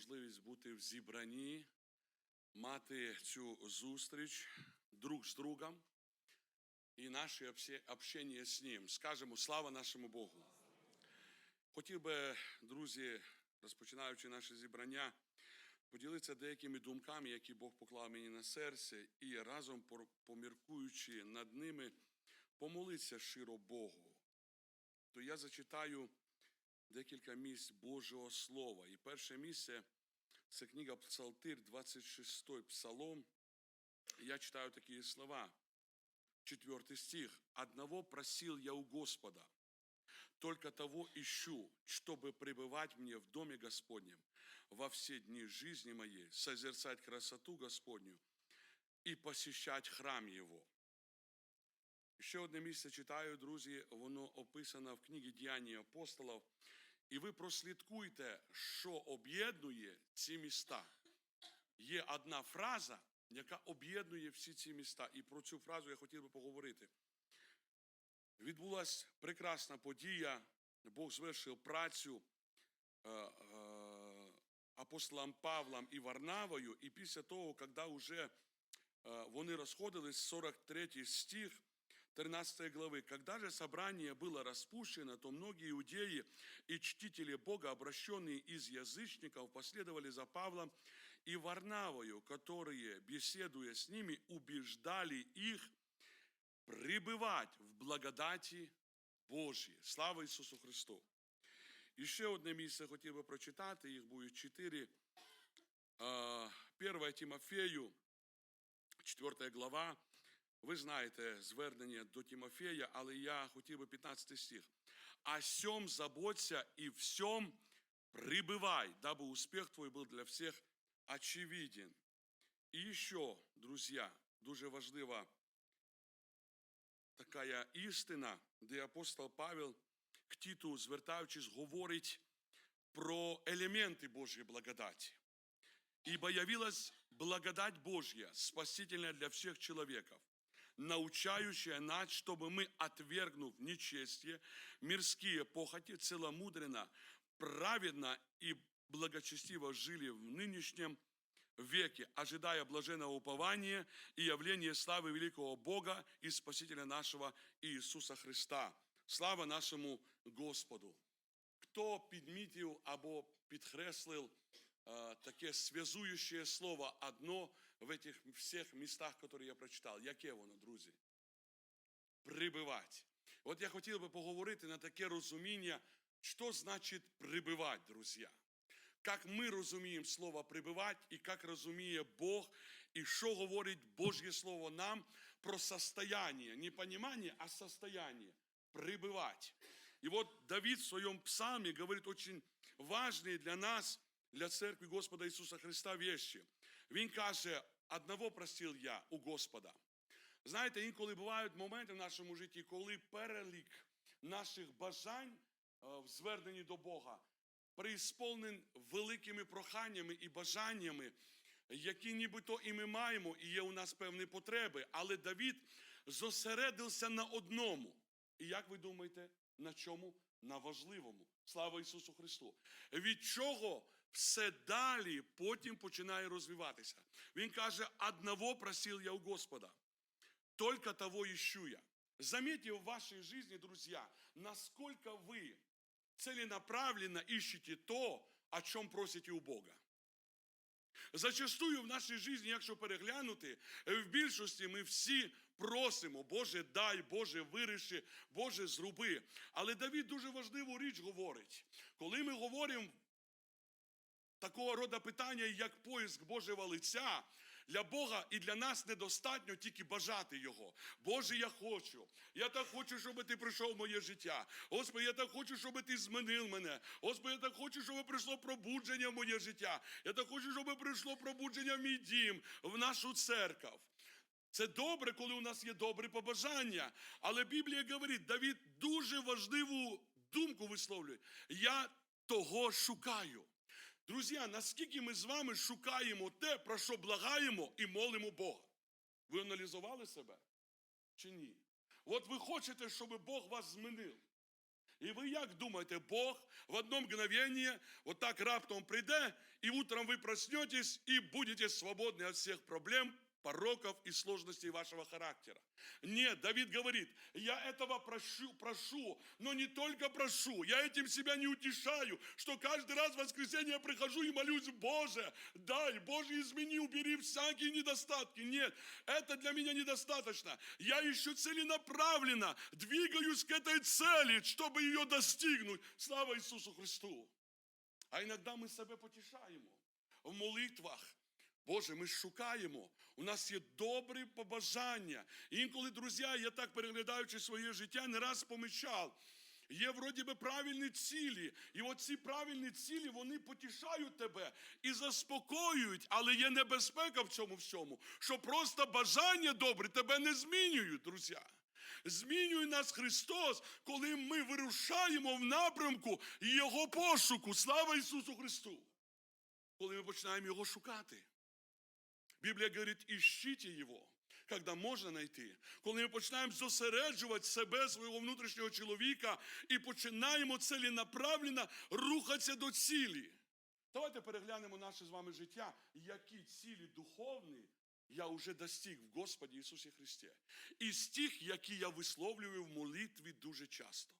можливість бути в зібранні, мати цю зустріч друг з другом і наше обще- общення з ним. Скажемо слава нашому Богу. Хотів би, друзі, розпочинаючи наше зібрання, поділитися деякими думками, які Бог поклав мені на серце, і разом поміркуючи над ними, помолитися щиро Богу. То я зачитаю декілька місць Божого Слова. І перше місце це книга Псалтир, 26 псалом. Я читаю такі слова. Четвертый стих. «Одного просил я у Господа, только того ищу, чтобы пребывать мне в доме Господнем во все дни жизни моей, созерцать красоту Господню і посещать храм Його». Ще одне місце читаю, друзі, воно описано в книгі Діяння апостолів. І ви прослідкуйте, що об'єднує ці міста. Є одна фраза, яка об'єднує всі ці міста. І про цю фразу я хотів би поговорити. Відбулася прекрасна подія. Бог звершив працю е, е, апостолам Павлом і Варнавою. І після того, коли вже е, вони розходились, 43 стих 13 главы. Когда же собрание было распущено, то многие иудеи и чтители Бога, обращенные из язычников, последовали за Павлом и Варнавою, которые, беседуя с ними, убеждали их пребывать в благодати Божій. Слава Ісусу Христу! І ще одне місце хотів би прочитати, їх буде чотири. А, 1 Тимофею, 4 глава. Ви знаєте звернення до Тимофея, але я хотів би 15 стих. «О сем заботься и всем пребывай, дабы успех твой был для всех очевиден». І ще, друзі, дуже важлива така істина, де апостол Павел к Тіту, звертаючись, говорить про елементи Божої благодаті. Ибо явилась благодать Божья, спасительная для всех человеков, научающая нас, чтобы мы, отвергнув нечестие, мирские похоти, целомудренно, праведно и благочестиво жили в нынешнем веке, ожидая блаженного упования и явления славы великого Бога и Спасителя нашего Иисуса Христа. Слава нашому Господу! Хто підмітив або підкреслив э, таке связуюче слово одно в этих всіх містах, які я прочитав. Яке воно, друзі? Прибивати. От я хотів би поговорити на таке розуміння, що значить прибивати, друзі. Как ми розуміємо слово прибивати, і як розуміє Бог, і що говорить Божє Слово нам про состояние, не понимание, а состояние, прибивати. И вот Давид в своем псалме говорит очень важные для нас, для церкви Господа Ісуса Христа вещи. Він каже, одного просив я у Господа. Знаєте, інколи бувають моменти в нашому житті, коли перелік наших бажань е, в зверненні до Бога преисполнен великими проханнями і бажаннями, які нібито і ми маємо, і є у нас певні потреби. Але Давід зосередився на одному. І як ви думаєте, на чому? На важливому. Слава Ісусу Христу. Від чого все далі потім починає розвиватися. Він каже: одного просив я у Господа, только того ищу я. Заметьте в вашей жизни, друзья, насколько вы целенаправленно ищете то, о чем просите у Бога. Зачастую в нашій житті, якщо переглянути, в більшості ми всі просимо, Боже, дай, Боже, виріши, Боже, зроби. Але Давід дуже важливу річ говорить. Коли ми говоримо такого роду питання, як поиск Божого лиця, для Бога і для нас недостатньо тільки бажати Його. Боже, я хочу. Я так хочу, щоб ти прийшов в моє життя. Господи, я так хочу, щоб ти змінив мене. Господи, я так хочу, щоб прийшло пробудження в моє життя. Я так хочу, щоб прийшло пробудження в мій дім, в нашу церкву. Це добре, коли у нас є добрі побажання. Але Біблія говорить, Давід дуже важливу думку висловлює. Я того шукаю. Друзі, наскільки ми з вами шукаємо те, про що благаємо і молимо Бога? Ви аналізували себе чи ні? От ви хочете, щоб Бог вас змінив. І ви як думаєте, Бог в одно мгновение вот так раптом прийде, і утром ви проснетесь і будете свободні від всіх проблем, пороков и сложностей вашего характера. Нет, Давид говорит, я этого прошу, прошу, но не только прошу, я этим себя не утешаю, что каждый раз в воскресенье я прихожу и молюсь, Боже, дай, Боже, измени, убери всякие недостатки. Нет, это для меня недостаточно. Я еще целенаправленно двигаюсь к этой цели, чтобы ее достигнуть. Слава Иисусу Христу. А іногда ми себе потішаємо в молитвах. Боже, ми шукаємо. У нас є добрі побажання. Інколи, друзі, я так переглядаючи своє життя, не раз помічав. Є вроді би правильні цілі, і оці правильні цілі вони потішають тебе і заспокоюють, але є небезпека в цьому всьому, що просто бажання добре тебе не змінюють, друзі. Змінює нас Христос, коли ми вирушаємо в напрямку Його пошуку. Слава Ісусу Христу! Коли ми починаємо Його шукати. Біблія говорить, іщіть Його, коли можна знайти. Коли ми починаємо зосереджувати себе, свого внутрішнього чоловіка, і починаємо целенаправленно рухатися до цілі. Давайте переглянемо наше з вами життя, які цілі духовні я вже достиг в Господі Ісусі Христі. Із тих, які я висловлюю в молитві дуже часто.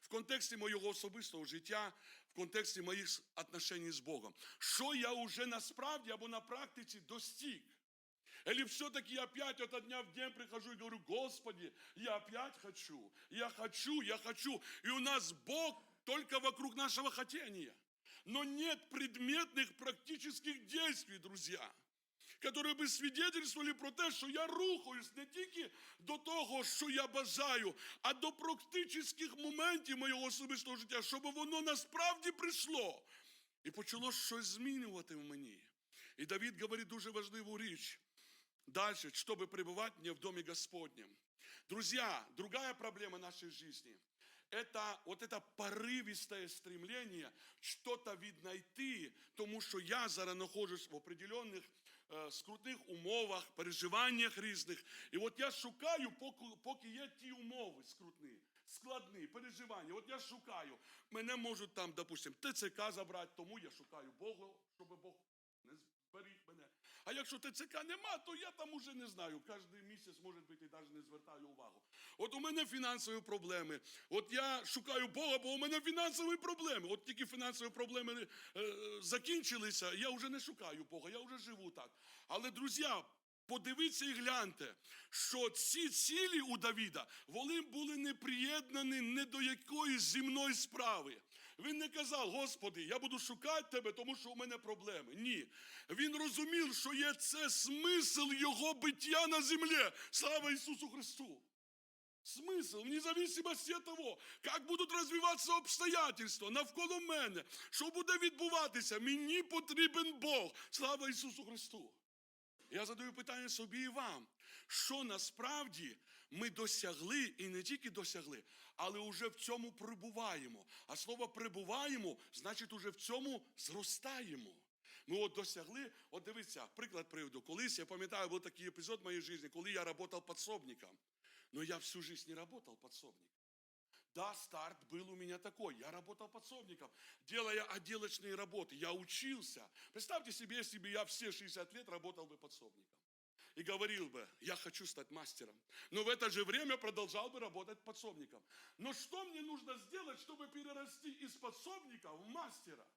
В контексті моєго особистого життя, в контексті моїх отношень з Богом. Що я вже насправді або на практиці достиг? Или все-таки я опять от дня в день прихожу и говорю, Господи, я опять хочу, я хочу, я хочу. И у нас Бог только вокруг нашего хотения. Но нет предметных практических действий, друзья, которые бы свидетельствовали про те, що я рухаюсь не тільки до того, що я бажаю, а до практичних моментів моєго особистого життя, щоб воно насправді прийшло і почало щось змінювати в мені. І Давид говорить дуже важливу річ. Дальше, чтобы пребывать мне в Доме Господнем. Друзья, другая проблема нашей жизни – это вот это порывистое стремление что-то віднайти, тому що я зараз нахожусь в определенних е, скрутних умовах, переживаннях різних. І от я шукаю, поки, поки є ті умови скрутні, складні, переживання. От я шукаю, мене можуть там, допустим, ТЦК забрати, тому я шукаю Бога, щоб Бог не зберіг мене. А якщо ТЦК нема, то я там уже не знаю. Кожен місяць, може бути, і навіть не звертаю увагу. От у мене фінансові проблеми. От я шукаю Бога, бо у мене фінансові проблеми. От тільки фінансові проблеми е, закінчилися, я вже не шукаю Бога, я вже живу так. Але, друзі, Подивіться і гляньте, що ці цілі у Давіда вони були не приєднані ні до якоїсь земної справи. Він не казав, Господи, я буду шукати тебе, тому що у мене проблеми. Ні. Він розумів, що є це смисл його биття на землі. Слава Ісусу Христу! Смысл, вне зависимости от того, як будуть розвиватися обстоятельства навколо мене, що буде відбуватися, мені потрібен Бог. Слава Ісусу Христу! Я задаю питання собі і вам, що насправді ми досягли і не тільки досягли, але вже в цьому прибуваємо. А слово прибуваємо, значить, уже в цьому зростаємо. Ми от досягли, от дивіться, приклад приведу. Колись я пам'ятаю, був такий епізод в моїй житті, коли я працював подсобником. Но я всю жизнь не работал подсобником. Да, старт был у меня такой. Я работал подсобником, делая отделочные работы. Я учился. Представьте себе, если бы я все 60 лет работал бы подсобником. И говорил бы, я хочу стать мастером. Но в это же время продолжал бы работать подсобником. Но что мне нужно сделать, чтобы перерасти из подсобника в мастера?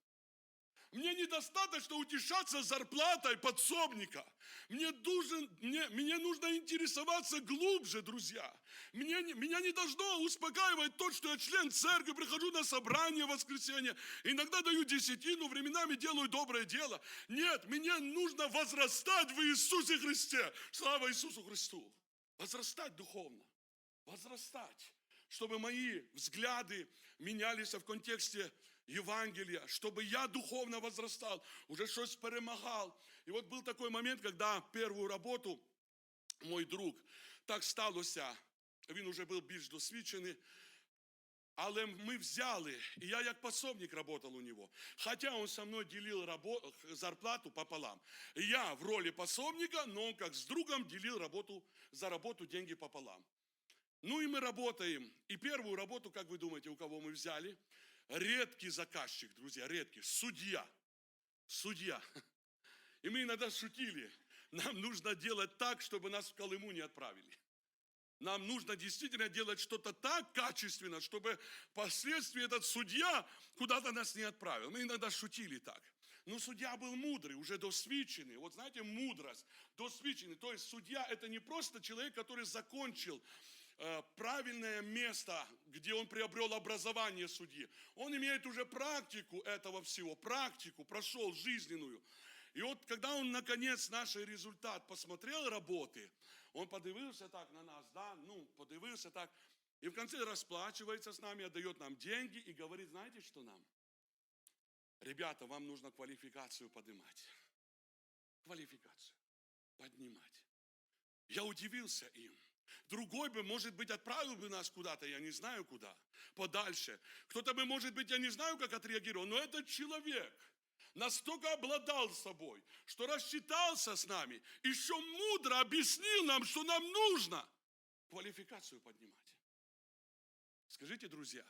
Мне недостаточно утешаться зарплатой подсобника. Мне, должен, мне, мне нужно интересоваться глубже, друзья. Мне, не- меня не должно успокаивать то, что я член церкви, прихожу на собрание в воскресенье, иногда даю десятину, временами делаю доброе дело. Нет, мне нужно возрастать в Иисусе Христе. Слава Иисусу Христу. Возрастать духовно. Возрастать. Чтобы мои взгляды менялись в контексте Евангелия, чтобы я духовно возрастал, уже что-то перемагал. И вот был такой момент, когда первую работу мой друг так сталося, він уже був більш досвідчений, але ми взяли, і я як пособник работал у него. Хотя он со мной делил рабо- зарплату пополам. Я в роли пособника, но он как с другом делил работу, за работу деньги пополам. Ну и мы работаем. И первую работу, как вы думаете, у кого мы взяли? Редкий заказчик, друзья, редкий. Судья. Судья. И мы иногда шутили. Нам нужно делать так, чтобы нас в Колыму не отправили. Нам нужно действительно делать что-то так качественно, чтобы впоследствии этот судья куда-то нас не отправил. Мы иногда шутили так. Но судья был мудрый, уже досвидченный. Вот знаете, мудрость, досвидченный. То есть судья это не просто человек, который закончил правильное место, где он приобрел образование судьи. Он имеет уже практику этого всего, практику, прошел жизненную. И вот когда он наконец наш результат посмотрел работы, он подивився так на нас, да, ну, подивився так, и в конце расплачивается с нами, отдает нам деньги и говорит, знаете, что нам? Ребята, вам нужно квалификацию поднимать. Квалификацию поднимать. Я удивился им. Другой бы, может быть, отправил бы нас куда-то, я не знаю куда, подальше. Кто-то бы, может быть, я не знаю, как отреагировал, но этот человек настолько обладал собой, что рассчитался с нами, еще мудро объяснил нам, что нам нужно квалификацию поднимать. Скажите, друзья,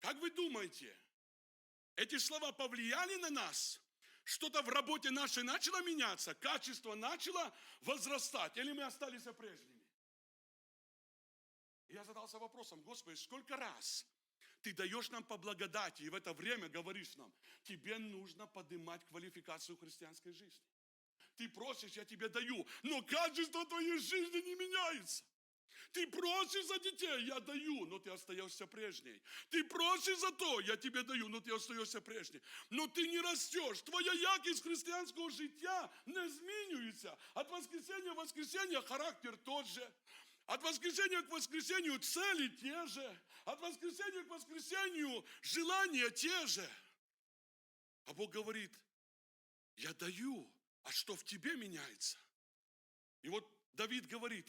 как вы думаете, эти слова повлияли на нас? Что-то в работе нашей начало меняться, качество начало возрастать, или мы остались прежними? И Я задался вопросом, Господи, сколько раз ты даешь нам по благодати, и в это время говоришь нам, тебе нужно поднимать квалификацию христианской жизни. Ты просишь, я тебе даю, но качество твоей жизни не меняется. Ты просишь за детей, я даю, но ты остаешься прежней. Ты просишь за то, я тебе даю, но ты остаешься прежней. Но ты не растешь. Твоя якість християнського життя не змінюється. От воскресенья в воскресенье характер тот же. От воскресенья к воскресенью цели те же. От воскресенья к воскресенью желания те же. А Бог говорит, я даю, а что в тебе меняется? И вот Давид говорит,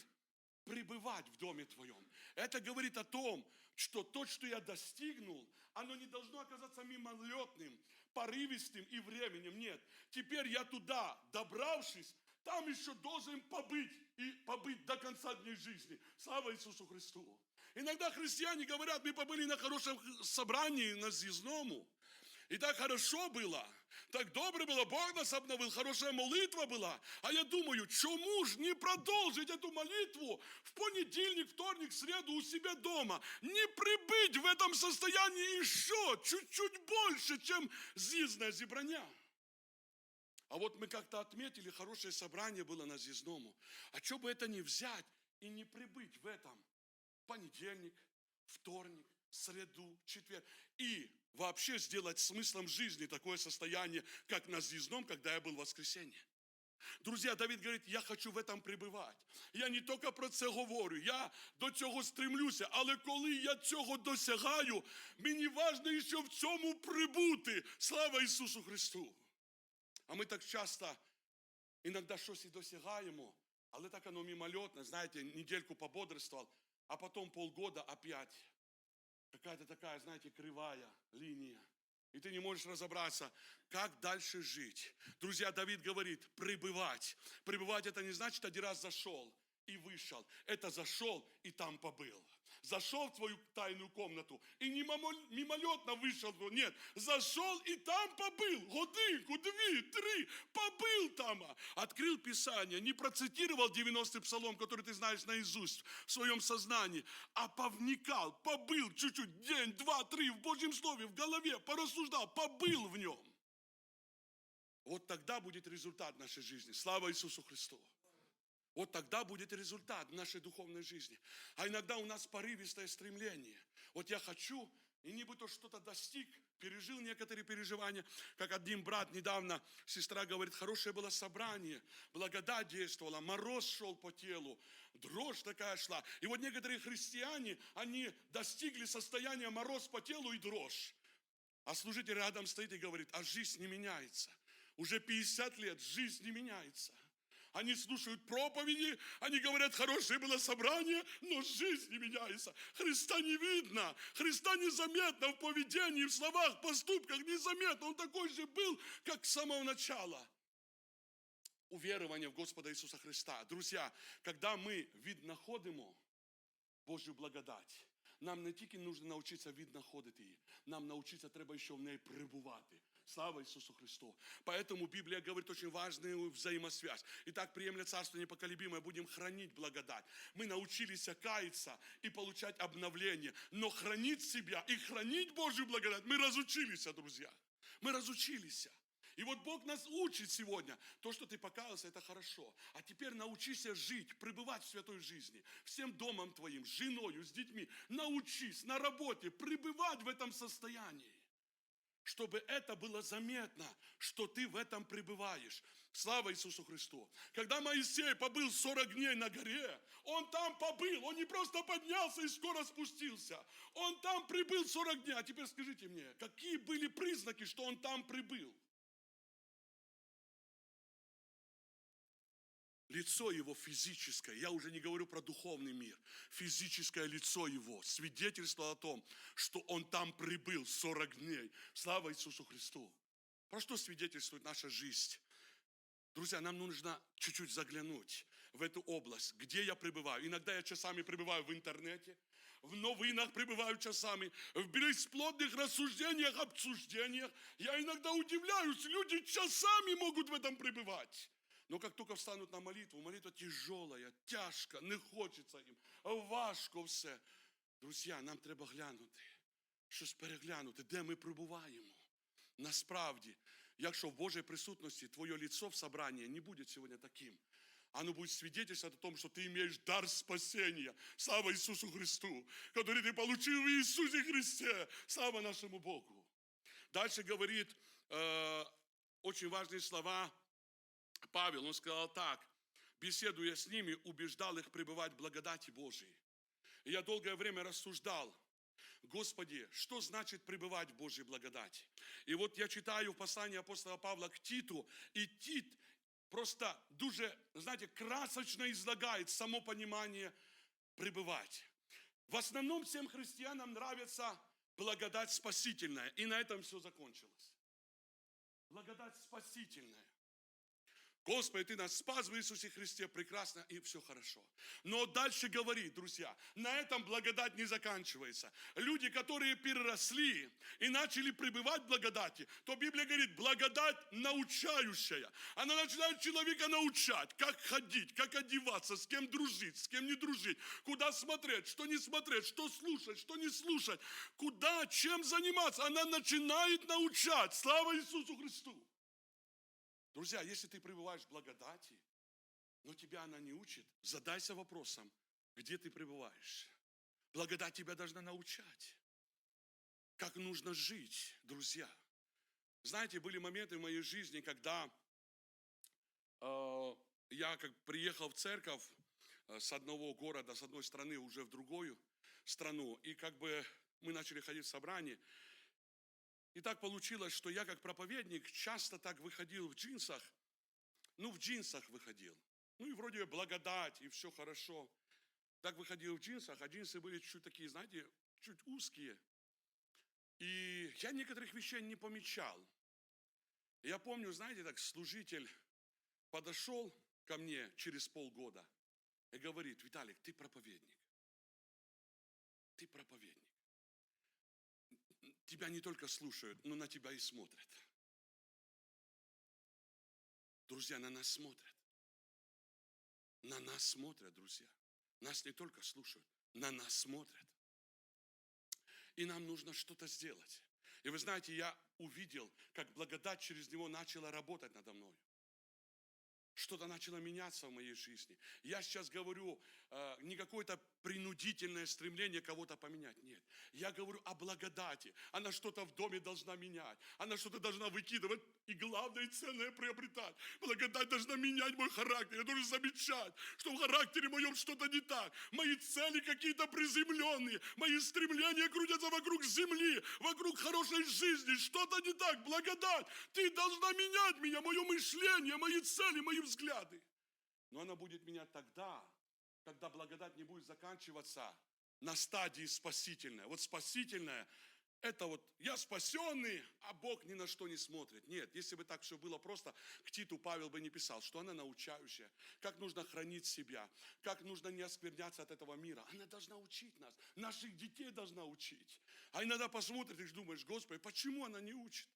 пребывать в доме твоем. Это говорит о том, что то, что я достигнул, оно не должно оказаться мимолетным, порывистым и временем. Нет, теперь я туда, добравшись, там еще должен побыть и побыть до конца дней жизни. Слава Иисусу Христу. Иногда христиане говорят, мы побыли на хорошем собрании, на съездному. И так хорошо было, так добре было, Бог нас обновил, хорошая молитва была. А я думаю, чему ж не продолжить эту молитву в понедельник, вторник, среду у себя дома? Не прибыть в этом состоянии еще чуть-чуть больше, чем зизное зебраня. А вот мы как-то отметили, хорошее собрание было на Зизному. А что бы это не взять и не прибыть в этом понедельник, вторник, среду, четверг. И вообще сделать смыслом жизни такое состояние, как на Зизном, когда я был в воскресенье. Друзі, Давид говорить, я хочу в этом пребывать. Я не тільки про це говорю, я до цього стремлюся, але коли я цього досягаю, мені важливо ще в цьому прибути. Слава Ісусу Христу! А ми так часто іноді щось і досягаємо, але так оно мимолетно, знаєте, недельку пободрствовал, а потом полгода опять какая-то такая, знаете, кривая линия. И ты не можешь разобраться, как дальше жить. Друзья, Давид говорит, пребывать. Пребывать это не значит, один раз зашел и вышел. Это зашел и там побыл. Зашел в твою тайную комнату и не мимолетно вышел. Нет, зашел и там побыл. Годинку, две, три, побыл там. Открыл Писание, не процитировал 90-й псалом, который ты знаешь наизусть в своем сознании, а повникал, побыл чуть-чуть, день, два, три в Божьем Слове, в голове, порассуждал, побыл в нем. Вот тогда будет результат нашей жизни. Слава Иисусу Христу. Вот тогда будет результат нашей духовной жизни. А иногда у нас порывистое стремление. Вот я хочу, и не бы то что-то достиг, пережил некоторые переживания. Как один брат недавно, сестра говорит, хорошее было собрание, благодать действовала, мороз шел по телу, дрожь такая шла. И вот некоторые христиане, они достигли состояния мороз по телу и дрожь. А служитель рядом стоит и говорит, а жизнь не меняется. Уже 50 лет жизнь не меняется. Они слушают проповеди, они говорят, хорошее было собрание, но жизнь не меняется. Христа не видно, Христа незаметно в поведении, в словах, поступках, незаметно. Он такой же был, как с самого начала. Уверование в Господа Иисуса Христа. Друзья, когда мы вид находимо, Божу благодать. Нам не тільки нужно навчитися віднаходити її, нам навчитися треба ще в неї перебувати. Слава Иисусу Христу. Поэтому Библия говорит очень важную взаимосвязь. Итак, приемля Царство непоколебимое, будем хранить благодать. Мы научились каяться и получать обновление, но хранить себя и хранить Божью благодать мы разучились, друзья. Мы разучились. И вот Бог нас учит сегодня. То, что ты покаялся, это хорошо. А теперь научись жить, пребывать в святой жизни. Всем домом твоим, с женою, с детьми. Научись на работе пребывать в этом состоянии. Чтобы это было заметно, что ты в этом пребываешь. Слава Иисусу Христу. Когда Моисей побыл 40 дней на горе, он там побыл, он не просто поднялся и скоро спустился. Он там прибыл 40 дней. А теперь скажите мне, какие были признаки, что он там прибыл? Лицо его физическое, я уже не говорю про духовный мир, физическое лицо его свидетельство о том, что он там прибыл 40 дней. Слава Иисусу Христу. Про что свидетельствует наша жизнь? Друзья, нам нужно чуть-чуть заглянуть в эту область, где я пребываю. Иногда я часами пребываю в интернете, в новинах пребываю часами, в бесплодных рассуждениях, обсуждениях. Я иногда удивляюсь, люди часами могут в этом пребывать. Но как только встанут на молитву, молитва тяжелая, тяжка, не хочеться їм, важко все. Друзі, нам треба глянути, щось переглянути, де ми прибуваємо. Насправді, якщо в Божій присутності твоє лицо в собрании не буде сьогодні таким, оно будет свидетельствовать о том, что ты имеешь дар спасения. Слава Иисусу Христу, который ты получил в Иисусе Христе. Слава нашему Богу. Дальше говорит э, очень важные слова Павел, он сказал так, беседуя с ними, убеждал их пребывать в благодати Божией. И я долгое время рассуждал, Господи, что значит пребывать в Божьей благодати? И вот я читаю послание апостола Павла к Титу, и Тит просто дуже, знаете, красочно излагает само понимание пребывать. В основном всем христианам нравится благодать спасительная, и на этом все закончилось. Благодать спасительная. Господи, Ты нас спас в Иисусе Христе, прекрасно, и все хорошо. Но дальше говорит, друзья, на этом благодать не заканчивается. Люди, которые переросли и начали пребывать в благодати, то Библия говорит, благодать научающая. Она начинает человека научать, как ходить, как одеваться, с кем дружить, с кем не дружить, куда смотреть, что не смотреть, что слушать, что не слушать, куда, чем заниматься. Она начинает научать. Слава Иисусу Христу. Друзья, если ты пребываешь в благодати, но тебя она не учит, задайся вопросом, где ты пребываешь. Благодать тебя должна научать, как нужно жить, друзья. Знаете, были моменты в моей жизни, когда э, я как приехал в церковь э, с одного города, с одной страны уже в другую страну, и как бы мы начали ходить в собрание, и так получилось, что я как проповедник часто так выходил в джинсах, ну в джинсах выходил. Ну и вроде благодать, и все хорошо. Так выходил в джинсах, а джинсы были чуть такие, знаете, чуть узкие. И я некоторых вещей не помечал. Я помню, знаете, так служитель подошел ко мне через полгода и говорит, Виталик, ты проповедник. Ты проповедник тебя не только слушают, но на тебя и смотрят. Друзья, на нас смотрят. На нас смотрят, друзья. Нас не только слушают, на нас смотрят. И нам нужно что-то сделать. И вы знаете, я увидел, как благодать через него начала работать надо мной. Что-то начало меняться в моей жизни. Я сейчас говорю э, не какое-то принудительное стремление кого-то поменять. Нет. Я говорю о благодати. Она что-то в доме должна менять. Она что-то должна выкидывать. И главное, ценное приобретать. Благодать должна менять мой характер. Я должен замечать, что в характере моем что-то не так. Мои цели какие-то приземленные. Мои стремления крутятся вокруг земли, вокруг хорошей жизни. Что-то не так. Благодать. Ты должна менять меня, мое мышление, мои цели, мои взгляды. Но она будет менять тогда, когда благодать не будет заканчиваться на стадии спасительной. Вот спасительная это вот я спасенный, а Бог ни на что не смотрит. Нет, если бы так все было просто, к Титу Павел бы не писал, что она научающая, как нужно хранить себя, как нужно не оскверняться от этого мира. Она должна учить нас, наших детей должна учить. А иногда посмотришь и думаешь, Господи, почему она не учит?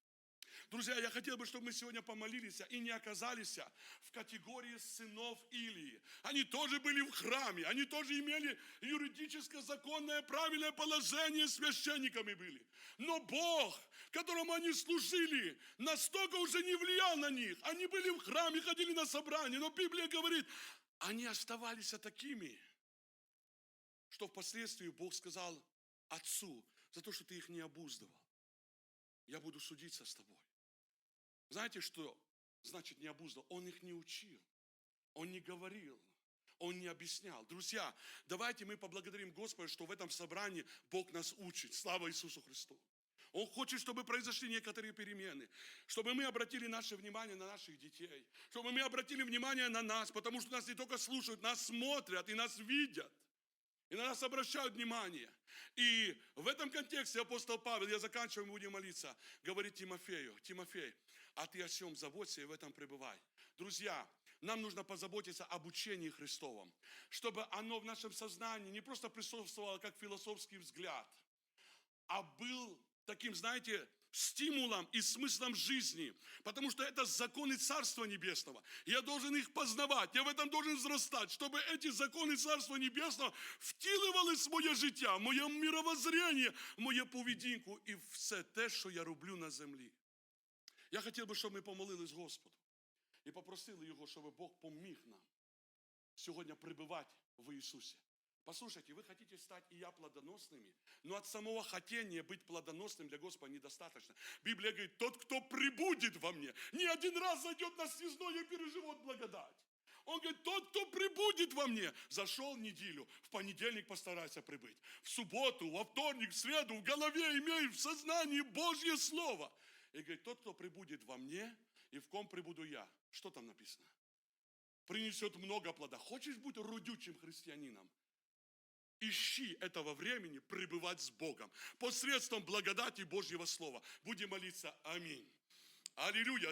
Друзья, я хотел бы, чтобы мы сегодня помолились и не оказались в категории сынов Илии. Они тоже были в храме, они тоже имели юридическое, законное, правильное положение, священниками были. Но Бог, которому они служили, настолько уже не влиял на них. Они были в храме, ходили на собрания, но Библия говорит, они оставались такими, что впоследствии Бог сказал отцу, за то, что ты их не обуздывал я буду судиться с тобой. Знаете, что значит не обуздал? Он их не учил, он не говорил, он не объяснял. Друзья, давайте мы поблагодарим Господа, что в этом собрании Бог нас учит. Слава Иисусу Христу. Он хочет, чтобы произошли некоторые перемены, чтобы мы обратили наше внимание на наших детей, чтобы мы обратили внимание на нас, потому что нас не только слушают, нас смотрят и нас видят. И на нас обращают внимание. И в этом контексте апостол Павел, я заканчиваю, мы будем молиться, говорит Тимофею, Тимофей, а ты о всем заботься и в этом пребывай. Друзья, нам нужно позаботиться об учении Христовом, чтобы оно в нашем сознании не просто присутствовало как философский взгляд, а был таким, знаете, стимулом и смыслом жизни, потому что это законы Царства Небесного. Я должен их познавать, я в этом должен взрастать, чтобы эти законы Царства Небесного втілювались в моє життя, в моє мировоззрение, в моє поведінку і все те, що я роблю на землі. Я хотів би, щоб ми помолились Господу і попросили Його, щоб Бог поміг нам сьогодні пребывать в Иисусе. Послушайте, вы хотите стать и я плодоносными, но от самого хотения быть плодоносным для Господа недостаточно. Библия говорит, тот, кто прибудет во мне, не один раз зайдет на съездное и переживет благодать. Он говорит, тот, кто прибудет во мне, зашел неделю, в понедельник постарайся прибыть. В субботу, во вторник, в среду, в голове имеешь в сознании Божье Слово. И говорит, тот, кто прибудет во мне, и в ком прибуду я. Что там написано? Принесет много плода. Хочешь быть родючим христианином? Ищи этого времени пребывать с Богом посредством благодати Божьего Слова. Будем молиться. Аминь. Аллилуйя.